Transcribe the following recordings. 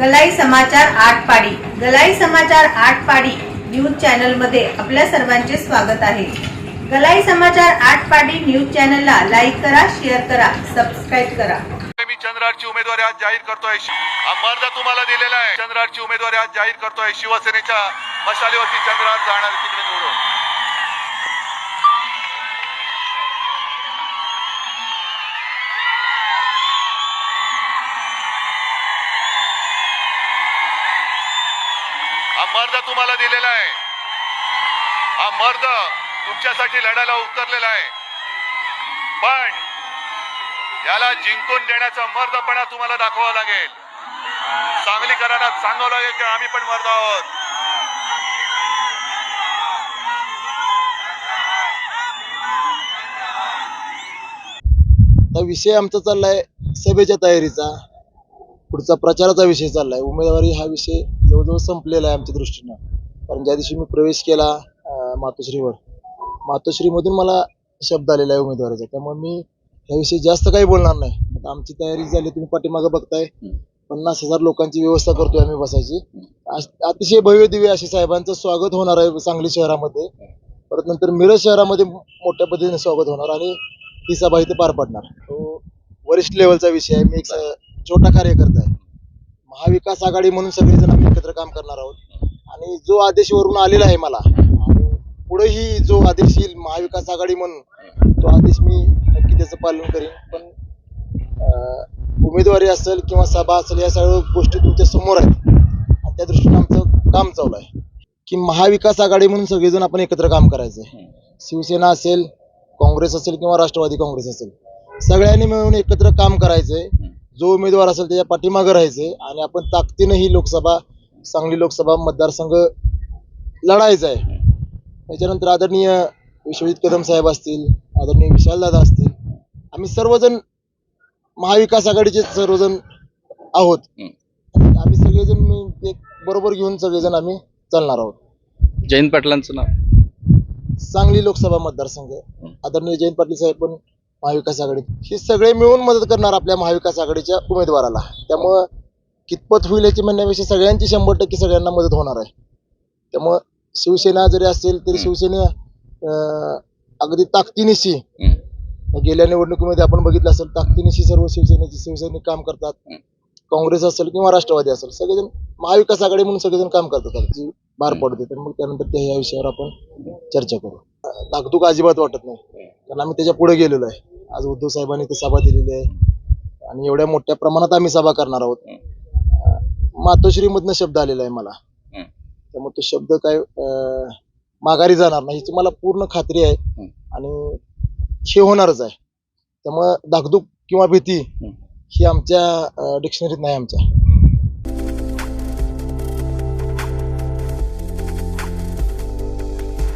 गलाई समाचार आठ पाडी गलाई समाचार आठ पाडी न्यूज चॅनलमध्ये आपल्या सर्वांचे स्वागत आहे. गलाई समाचार आठ पाडी न्यूज चॅनलला लाईक करा शेअर करा सबस्क्राईब करा. मी चंद्रारची उमेदवारी आज जाहीर करतोय. हा मर्द तुम्हाला दिलेला आहे. चंद्रारची उमेदवारी आज जाहीर करतोय शिवसेनेच्या मशालीवरती चंद्रार जाणार तिकडे निवडून. मर्द तुम्हाला दिलेला आहे. हा मर्द तुमच्यासाठी लढायला उतरलेला आहे. पण याला जिंकून देण्याचा मर्दपणा तुम्हाला दाखवावा लागेल. सांगलीकरांना सांगावं लागेल की आम्ही पण मर्द आहोत. विषय आमचा चाललाय सभेच्या तयारीचा. पुढचा प्रचाराचा विषय चाललाय. उमेदवारी हा विषय जवळजवळ संपलेला आहे आमच्या दृष्टीनं. कारण ज्या दिवशी मी प्रवेश केला मातोश्रीवर मातोश्रीमधून मला शब्द आलेला आहे उमेदवाराचा. त्यामुळे मी ह्याविषयी जास्त काही बोलणार नाही. आता आमची तयारी झाली तुम्ही पाठीमागं बघताय. पन्नास हजार लोकांची व्यवस्था करतोय आम्ही बसायची. अतिशय भव्य दिव्य असे साहेबांचं स्वागत होणार आहे सांगली शहरामध्ये. परत नंतर मिरज शहरामध्ये मोठ्या पद्धतीने स्वागत होणार आणि ही सभा इथे पार पडणार. तो वरिष्ठ लेवलचा विषय आहे. मी एक छोटा कार्यकर्ता आहे. महाविकास आघाडी म्हणून सगळेजण आम्ही एकत्र काम करणार आहोत. आणि जो आदेश वरून आलेला आहे मला आणि पुढेही जो आदेश येईल महाविकास आघाडी म्हणून तो आदेश मी नक्की त्याचं पालन करेन. पण उमेदवारी असेल किंवा सभा असेल या सगळ्या गोष्टी तुमच्यासमोर आहेत. आणि त्या दृष्टीने आमचं काम चालू आहे. की महाविकास आघाडी म्हणून सगळेजण आपण एकत्र काम करायचं आहे. शिवसेना असेल काँग्रेस असेल किंवा राष्ट्रवादी काँग्रेस असेल सगळ्यांनी मिळून एकत्र काम करायचंय जो उमेदवार असेल त्याच्या पाठीमागं राहायचंय आणि आपण ताकदीनं ही लोकसभा सांगली लोकसभा मतदारसंघ लढायचा आहे. त्याच्यानंतर आदरणीय विश्वजित कदम साहेब असतील आदरणीय विशालदादा असतील आम्ही सर्वजण महाविकास आघाडीचे सर्वजण आहोत. आम्ही सगळेजण मी एक बरोबर घेऊन सगळेजण आम्ही चालणार आहोत. जयंत पाटलांचं नाव. सांगली लोकसभा मतदारसंघ. आदरणीय जयंत पाटील साहेब पण महाविकास आघाडीत हे सगळे मिळून मदत करणार आपल्या महाविकास आघाडीच्या उमेदवाराला. त्यामुळं कितपत होईल याची म्हणण्यापेक्षा सगळ्यांची शंभर टक्के सगळ्यांना मदत होणार आहे. त्यामुळं शिवसेना जरी असेल तरी शिवसेना अगदी ताकदीनिशी गेल्या निवडणुकीमध्ये आपण बघितलं असेल ताकदीनिशी सर्व शिवसेनेचे शिवसैनिक काम करतात. काँग्रेस असेल किंवा राष्ट्रवादी असेल सगळेजण महाविकास आघाडी म्हणून सगळेजण काम करतात. पार पडते तर मग त्यानंतर त्या ह्या विषयावर आपण चर्चा करू. ताकदूक अजिबात वाटत नाही. कारण आम्ही त्याच्या पुढे गेलेलो आहे. आज उद्धव साहेबांनी ते सभा दिलेली आहे. आणि एवढ्या मोठ्या प्रमाणात आम्ही सभा करणार आहोत. मातोश्रीमधनं शब्द आलेला आहे मला. त्यामुळे तो शब्द काय माघारी जाणार नाही याची मला पूर्ण खात्री आहे. आणि हे होणारच आहे. त्यामुळं धाकधूक किंवा भीती ही. आमच्या डिक्शनरीत नाही आमच्या.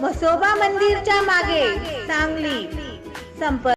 म्हसोबा मंदिरच्या मागे सांगली. संपर्क